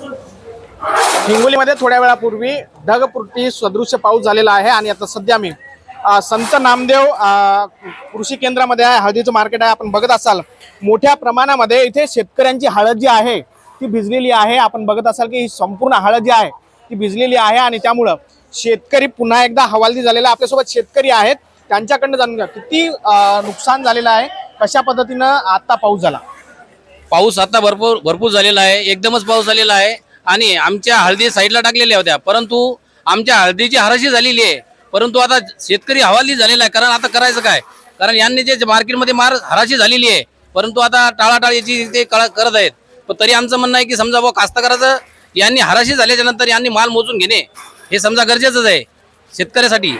हिंगोलीमध्ये थोड्या वेळापूर्वी ढगपुरती सदृश्य पाऊस झालेला आहे आणि आता सध्या मी संत नामदेव कृषी केंद्रामध्ये आहे हळदीचं मार्केट आहे. आपण बघत असाल मोठ्या प्रमाणामध्ये इथे शेतकऱ्यांची हळद जी आहे ती भिजलेली आहे. आपण बघत असाल की ही संपूर्ण हळद जी आहे ती भिजलेली आहे आणि त्यामुळं शेतकरी पुन्हा एकदा हवालदी झालेला आपल्यासोबत शेतकरी आहेत त्यांच्याकडनं जाणून घ्या. किती नुकसान झालेलं आहे कशा पद्धतीनं आता पाऊस झाला? पाऊस आता भरपूर भरपूर झालेला आहे. एकदमच पाऊस झालेला आहे. आणि आमच्या हळदी साईडला टाकलेल्या होत्या. परंतु आमच्या हळदीची हराशी झालेली आहे. परंतु आता शेतकरी हवाली झालेला आहे. कारण आता करायचं काय? कारण यांनी जे मार्केटमध्ये मार हराशी झालेली आहे. परंतु आता टाळाटाळीची ते कळ- करत आहेत. पण तरी आमचं म्हणणं आहे की समजा बुवा कास्तकाराचं यांनी हराशी झाल्याच्यानंतर यांनी माल मोजून घेणे हे समजा गरजेचंच आहे शेतकऱ्यासाठी.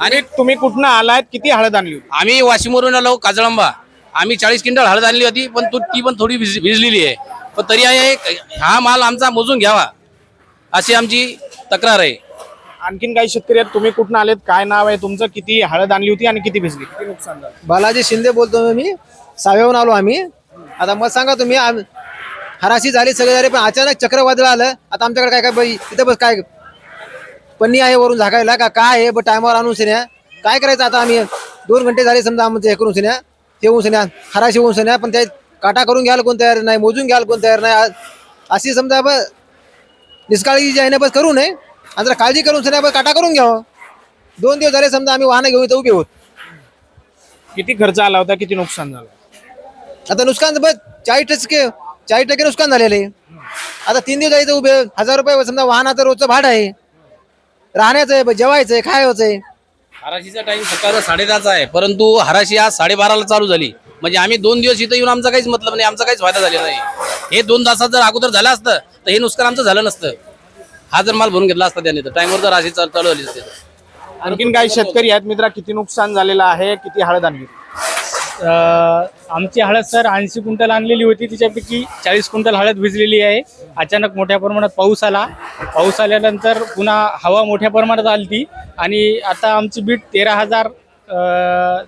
आणि तुम्ही कुठनं आलायत किती हळद आणली? आम्ही वाशिमवरून आलो काजळंबा. आम्ही चाळीस क्विंटल हळद आणली होती पण तो ती पण थोडी भिज भिजलेली आहे. पण तरी आहे हा माल आमचा मोजून घ्यावा. अशी आमची तक्रार आहे. आणखीन काही शेतकरी आहेत तुम्ही कुठनं आलेत काय नाव आहे तुमचं किती हळद आणली होती आणि किती भिजली? किती नुकसान झालं? बालाजी शिंदे बोलतो मी सावेहून आलो आम्ही. आता मग सांगा तुम्ही आम- हराशी झाली सगळे झाले पण अचानक चक्रवादळ आलं. आता आमच्याकडे काय काय बाई तिथं बस काय पन्नी आहे वरून झाकायला का काय आहे? टायमावर आणून सिन्या काय करायचं आता आम्ही? दोन घंटे झाले समजा आमचं हे करून सिन्या ते हराशी होऊन सिन्या पण ते काटा करून घ्यायला कोण तयार नाही मोजून घ्यायला कोण तयार नाही. अशी समजा ब निष्काळजी जी आहे ना बस करू नये. आणि जरा काळजी करून सिन्या बस काटा करून घ्यावं. दोन दिवस झाले समजा आम्ही वाहनं घेऊन इथं उभे होत. किती खर्च आला होता किती नुकसान झालं? आता नुकसान बघ चाळीस टक्के चाळीस टक्के नुकसान झालेलं. आहे आता तीन दिवस जायचं उभे हजार रुपये समजा वाहनाचं रोजचं भाडं आहे. राहण्याचं आहे जेवायचं आहे खायचं आहे. हराशीचा टाइम सकाळचा साडेदहाचा आहे. परंतु हराशी आज साडेबाराला चालू झाली. म्हणजे आम्ही दोन दिवस इथं येऊन आमचा काहीच मतलब नाही आमचा काहीच फायदा झालेला नाही. हे दोन तासात जर अगोदर झालं असतं तर हे नुकसान आमचं झालं नसतं. हा जर माल भरून घेतला असता त्याने तर टाईमवर जर राशी चालू झाली असते तर. आणखीन काही शेतकरी आहेत मित्रा किती नुकसान झालेलं आहे किती हळद आणली? आमची हळद सर ऐंशी क्विंटल आणलेली होती. तिच्यापैकी चाळीस क्विंटल हळद भिजलेली आहे. अचानक मोठ्या प्रमाणात पाऊस आला. पाऊस आल्यानंतर पुन्हा हवा मोठ्या प्रमाणात आली आणि आता आमची बीट तेरा हजार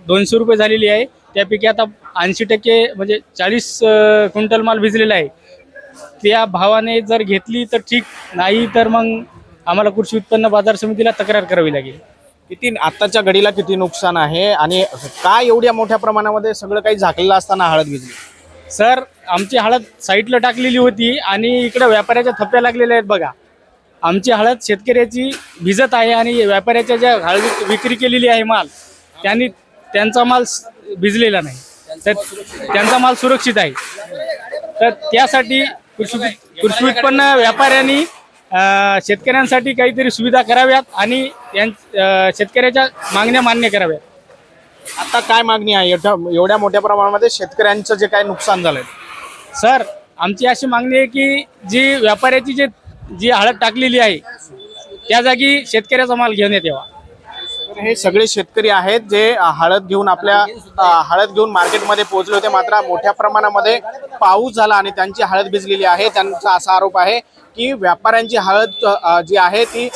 दोनशे रुपये झालेली आहे. त्यापैकी आता ऐंशी टक्के म्हणजे चाळीस क्विंटल माल भिजलेला आहे. त्या भावाने जर घेतली तर ठीक. नाही तर मग आम्हाला कृषी उत्पन्न बाजार समितीला तक्रार करावी लागेल. किती आत्ताच्या घडीला किती नुकसान आहे आणि काय एवढ्या मोठ्या प्रमाणामध्ये सगळं काही झाकलेलं असताना हळद भिजली? सर आमची हळद साईडला टाकलेली होती आणि इकडे व्यापाऱ्याच्या थप्प्या लागलेल्या आहेत बघा. आमची हळद शेतकऱ्याची भिजत आहे आणि व्यापाऱ्याच्या ज्या हळद विक्री केलेली आहे माल त्यांनी त्यांचा माल भिजलेला नाही. तर त्यांचा माल सुरक्षित आहे. तर त्यासाठी कृषी कृषी उत्पन्न व्यापाऱ्यांनी शेतकऱ्यांसाठी काहीतरी सुविधा कराव्यात आणि शेतकऱ्याच्या मागण्या मान्य कराव्यात. आता काय मागणी आहे? एवढ्या एवढ्या मोठ्या प्रमाणामध्ये शेतकऱ्यांचं जे काय नुकसान झालंय. सर आमची अशी मागणी आहे की जी व्यापाऱ्याची जे जी हळद टाकलेली आहे त्या जागी शेतकऱ्याचा माल घेऊन येत हे सगळे शेतकरी आहेत जे हळद घेऊन आपल्या हळद घेऊन मार्केटमध्ये पोहोचले होते. मात्र मोठ्या प्रमाणामध्ये पाऊस झाला आणि त्यांची हळद भिजलेली आहे. त्यांचा असा आरोप आहे की व्यापाऱ्यांची हळद जी आहे ती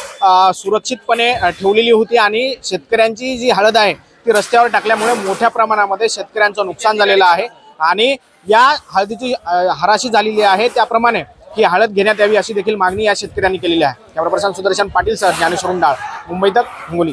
सुरक्षितपणे ठेवलेली होती आणि शेतकऱ्यांची जी हळद आहे ती रस्त्यावर टाकल्यामुळे मोठ्या प्रमाणामध्ये शेतकऱ्यांचं नुकसान झालेलं आहे. आणि या हळदीची हराशी झालेली आहे. त्याप्रमाणे ही हळद घेण्यात यावी अशी देखील मागणी या शेतकऱ्यांनी केलेली आहे. Camera person Sudarshan Patil sir Dnyaneshwar Dal Mumbai Tak Hingoli.